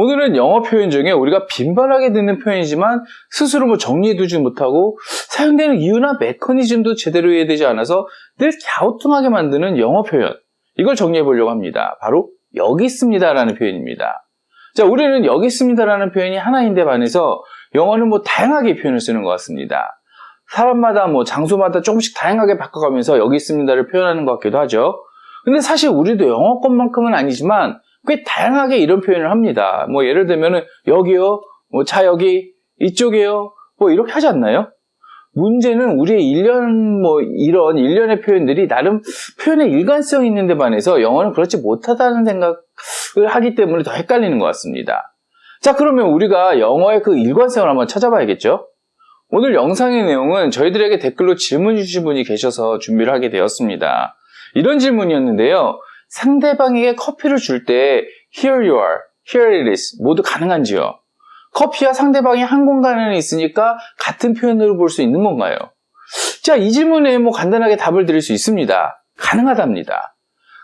오늘은 영어 표현 중에 우리가 빈번하게 듣는 표현이지만 스스로 뭐 정리해두지 못하고 사용되는 이유나 메커니즘도 제대로 이해되지 않아서 늘 갸우뚱하게 만드는 영어 표현. 이걸 정리해 보려고 합니다. 바로 여기 있습니다라는 표현입니다. 자, 우리는 여기 있습니다라는 표현이 하나인데 반해서 영어는 뭐 다양하게 표현을 쓰는 것 같습니다. 사람마다 뭐 장소마다 조금씩 다양하게 바꿔가면서 여기 있습니다를 표현하는 것 같기도 하죠. 근데 사실 우리도 영어권만큼은 아니지만 꽤 다양하게 이런 표현을 합니다. 뭐 예를 들면은 여기요, 뭐 차 여기, 이쪽이요, 뭐 이렇게 하지 않나요? 문제는 우리의 일련 뭐 이런 일련의 표현들이 나름 표현의 일관성이 있는데 반해서 영어는 그렇지 못하다는 생각을 하기 때문에 더 헷갈리는 것 같습니다. 자, 그러면 우리가 영어의 그 일관성을 한번 찾아봐야겠죠? 오늘 영상의 내용은 저희들에게 댓글로 질문 주신 분이 계셔서 준비를 하게 되었습니다. 이런 질문이었는데요. 상대방에게 커피를 줄 때 here you are, here it is 모두 가능한지요? 커피와 상대방이 한 공간에 있으니까 같은 표현으로 볼 수 있는 건가요? 자, 이 질문에 뭐 간단하게 답을 드릴 수 있습니다. 가능하답니다.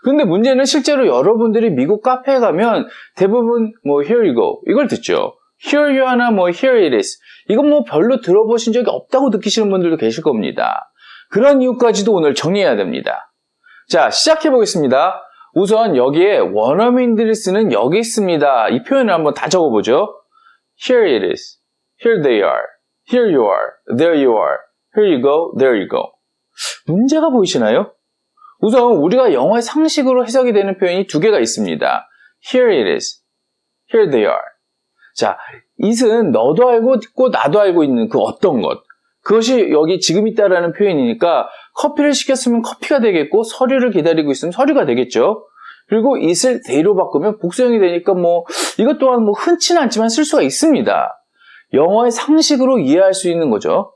그런데 문제는 실제로 여러분들이 미국 카페에 가면 대부분 뭐 here you go 이걸 듣죠. here you are나 뭐 here it is 이건 뭐 별로 들어보신 적이 없다고 느끼시는 분들도 계실 겁니다. 그런 이유까지도 오늘 정리해야 됩니다. 자, 시작해 보겠습니다. 우선 여기에 원어민들이 쓰는 여기 있습니다. 이 표현을 한번 다 적어보죠. Here it is. Here they are. Here you are. There you are. Here you go. There you go. 문제가 보이시나요? 우선 우리가 영어의 상식으로 해석이 되는 표현이 두 개가 있습니다. Here it is. Here they are. 자, it은 너도 알고 있고 나도 알고 있는 그 어떤 것. 그것이 여기 지금 있다라는 표현이니까 커피를 시켰으면 커피가 되겠고 서류를 기다리고 있으면 서류가 되겠죠. 그리고 it을 they로 바꾸면 복수형이 되니까 뭐 이것 또한 뭐 흔치는 않지만 쓸 수가 있습니다. 영어의 상식으로 이해할 수 있는 거죠.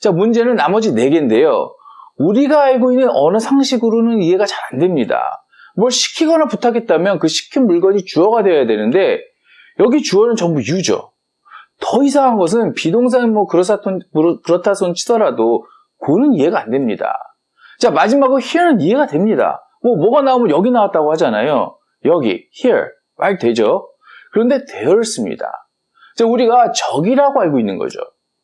자, 문제는 나머지 네 개인데요. 우리가 알고 있는 언어 상식으로는 이해가 잘 안 됩니다. 뭘 시키거나 부탁했다면 그 시킨 물건이 주어가 되어야 되는데 여기 주어는 전부 유죠. 더 이상한 것은 비동사는 뭐 그렇다, 그렇다 손 치더라도 고는 이해가 안 됩니다. 자, 마지막으로 here는 이해가 됩니다. 뭐, 뭐가 나오면 여기 나왔다고 하잖아요. 여기, here, 말 되죠? 그런데 되었습니다. 자, 우리가 적이라고 알고 있는 거죠.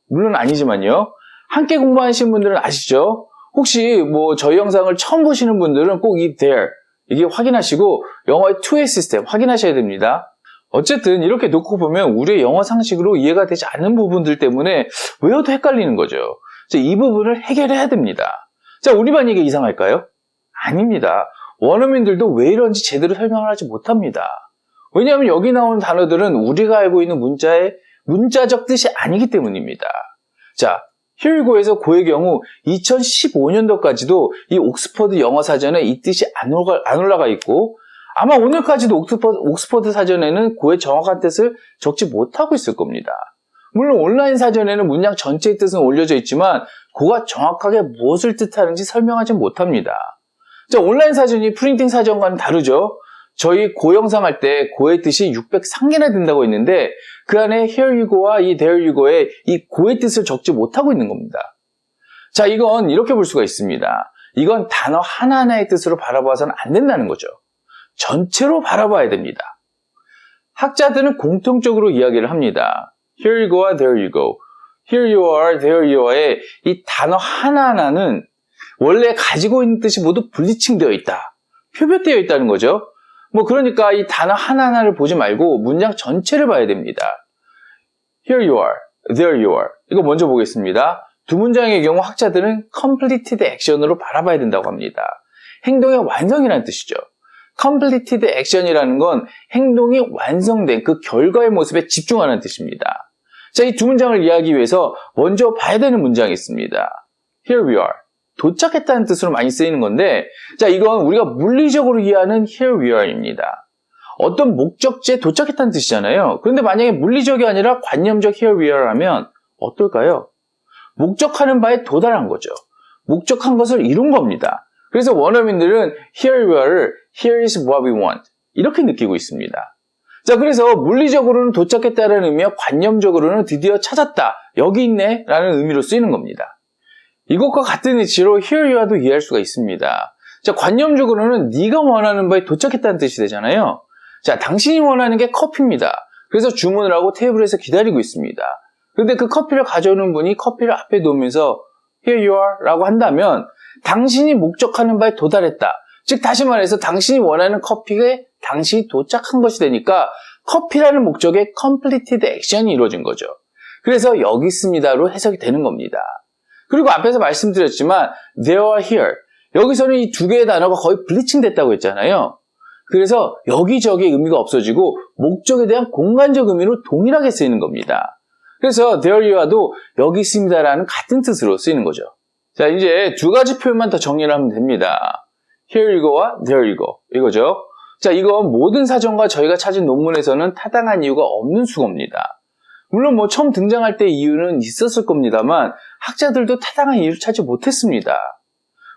물론 아니지만요. 함께 공부하신 분들은 아시죠? 혹시 뭐 저희 영상을 처음 보시는 분들은 꼭 이 there 이게 확인하시고 영어의 투웨이 시스템 확인하셔야 됩니다. 어쨌든 이렇게 놓고 보면 우리의 영어 상식으로 이해가 되지 않는 부분들 때문에 외워도 헷갈리는 거죠. 이 부분을 해결해야 됩니다. 자, 우리 반 이게 이상할까요? 아닙니다. 원어민들도 왜 이런지 제대로 설명을 하지 못합니다. 왜냐하면 여기 나오는 단어들은 우리가 알고 있는 문자의 문자적 뜻이 아니기 때문입니다. 자, 힐고에서 고의 경우 2015년도까지도 이 옥스퍼드 영어 사전에 이 뜻이 안, 올라, 안 올라가 있고 아마 오늘까지도 옥스퍼드, 옥스퍼드 사전에는 고의 정확한 뜻을 적지 못하고 있을 겁니다. 물론 온라인 사전에는 문장 전체의 뜻은 올려져 있지만 고가 정확하게 무엇을 뜻하는지 설명하지 못합니다. 자, 온라인 사전이 프린팅 사전과는 다르죠. 저희 고 영상 할 때 고의 뜻이 603개나 된다고 했는데 그 안에 here you go와 이 there you go에 이 고의 뜻을 적지 못하고 있는 겁니다. 자, 이건 이렇게 볼 수가 있습니다. 이건 단어 하나하나의 뜻으로 바라봐서는 안 된다는 거죠. 전체로 바라봐야 됩니다. 학자들은 공통적으로 이야기를 합니다. Here you go와 there you go. Here you are, there you are의 이 단어 하나하나는 원래 가지고 있는 뜻이 모두 분리칭되어 있다. 표별되어 있다는 거죠. 뭐 그러니까 이 단어 하나하나를 보지 말고 문장 전체를 봐야 됩니다. Here you are, there you are. 이거 먼저 보겠습니다. 두 문장의 경우 학자들은 completed action으로 바라봐야 된다고 합니다. 행동의 완성이라는 뜻이죠. completed action이라는 건 행동이 완성된 그 결과의 모습에 집중하는 뜻입니다. 자, 이 두 문장을 이해하기 위해서 먼저 봐야 되는 문장이 있습니다. Here we are. 도착했다는 뜻으로 많이 쓰이는 건데, 자, 이건 우리가 물리적으로 이해하는 here we are입니다. 어떤 목적지에 도착했다는 뜻이잖아요. 그런데 만약에 물리적이 아니라 관념적 here we are 하면 어떨까요? 목적하는 바에 도달한 거죠. 목적한 것을 이룬 겁니다. 그래서 원어민들은 here we are를 here is what we want 이렇게 느끼고 있습니다. 자, 그래서 물리적으로는 도착했다는 의미와 관념적으로는 드디어 찾았다, 여기 있네 라는 의미로 쓰이는 겁니다. 이것과 같은 이치로 here you are도 이해할 수가 있습니다. 자, 관념적으로는 네가 원하는 바에 도착했다는 뜻이 되잖아요. 자, 당신이 원하는 게 커피입니다. 그래서 주문을 하고 테이블에서 기다리고 있습니다. 근데 그 커피를 가져오는 분이 커피를 앞에 놓으면서 Here you are 라고 한다면 당신이 목적하는 바에 도달했다. 즉 다시 말해서 당신이 원하는 커피에 당신이 도착한 것이 되니까 커피라는 목적의 completed action이 이루어진 거죠. 그래서 여기 있습니다로 해석이 되는 겁니다. 그리고 앞에서 말씀드렸지만 there are here 여기서는 이 두 개의 단어가 거의 블리칭 됐다고 했잖아요. 그래서 여기저기 의미가 없어지고 목적에 대한 공간적 의미로 동일하게 쓰이는 겁니다. 그래서 there you are도 여기 있습니다라는 같은 뜻으로 쓰이는 거죠. 자, 이제 두 가지 표현만 더 정리를 하면 됩니다. here you go와 there you go. 이거죠. 자, 이건 모든 사전과 저희가 찾은 논문에서는 타당한 이유가 없는 수고입니다. 물론 뭐 처음 등장할 때 이유는 있었을 겁니다만 학자들도 타당한 이유를 찾지 못했습니다.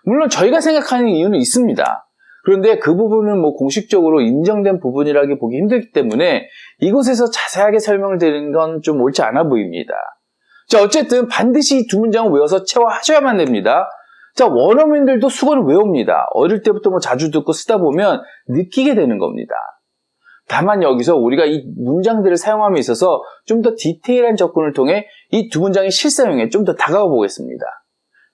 물론 저희가 생각하는 이유는 있습니다. 그런데 그 부분은 뭐 공식적으로 인정된 부분이라기 보기 힘들기 때문에 이곳에서 자세하게 설명을 드리는 건 좀 옳지 않아 보입니다. 자, 어쨌든 반드시 이 두 문장을 외워서 체화하셔야만 됩니다. 자, 원어민들도 수건을 외웁니다. 어릴 때부터 뭐 자주 듣고 쓰다 보면 느끼게 되는 겁니다. 다만 여기서 우리가 이 문장들을 사용함에 있어서 좀 더 디테일한 접근을 통해 이 두 문장의 실사용에 좀 더 다가가 보겠습니다.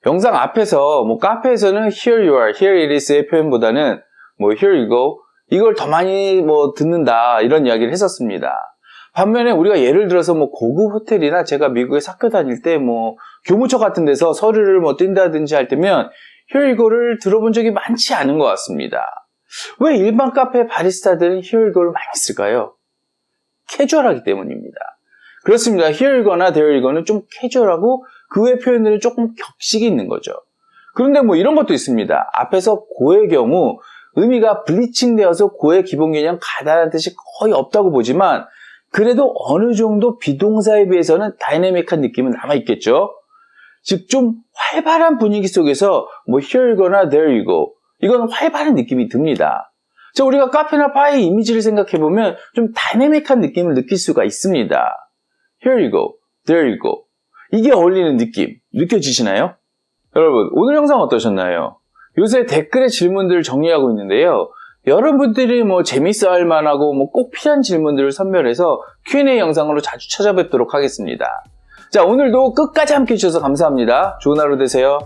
영상 앞에서 뭐 카페에서는 here you are, here it is의 표현보다는 뭐 here you go 이걸 더 많이 뭐 듣는다 이런 이야기를 했었습니다. 반면에 우리가 예를 들어서 뭐 고급 호텔이나 제가 미국에 학교 다닐 때 뭐 교무처 같은 데서 서류를 뭐 뛴다든지 할 때면 here you go를 들어본 적이 많지 않은 것 같습니다. 왜 일반 카페 바리스타들은 go를 많이 쓸까요? 캐주얼하기 때문입니다. 그렇습니다. you go는 좀 캐주얼하고 그 외 표현들은 조금 격식이 있는 거죠. 그런데 뭐 이런 것도 있습니다. 앞에서 고의 경우 의미가 블리칭되어서 고의 기본 개념 가다란 뜻이 거의 없다고 보지만 그래도 어느 정도 비동사에 비해서는 다이내믹한 느낌은 남아있겠죠. 즉 좀 활발한 분위기 속에서 뭐 go나 there 이건 활발한 느낌이 듭니다. 자, 우리가 카페나 바의 이미지를 생각해보면 좀 다이내믹한 느낌을 느낄 수가 있습니다. Here you go, there you go. 이게 어울리는 느낌, 느껴지시나요? 여러분, 오늘 영상 어떠셨나요? 요새 댓글에 질문들을 정리하고 있는데요. 여러분들이 뭐 재밌어 할 만하고 뭐 꼭 필요한 질문들을 선별해서 Q&A 영상으로 자주 찾아뵙도록 하겠습니다. 자, 오늘도 끝까지 함께 해주셔서 감사합니다. 좋은 하루 되세요.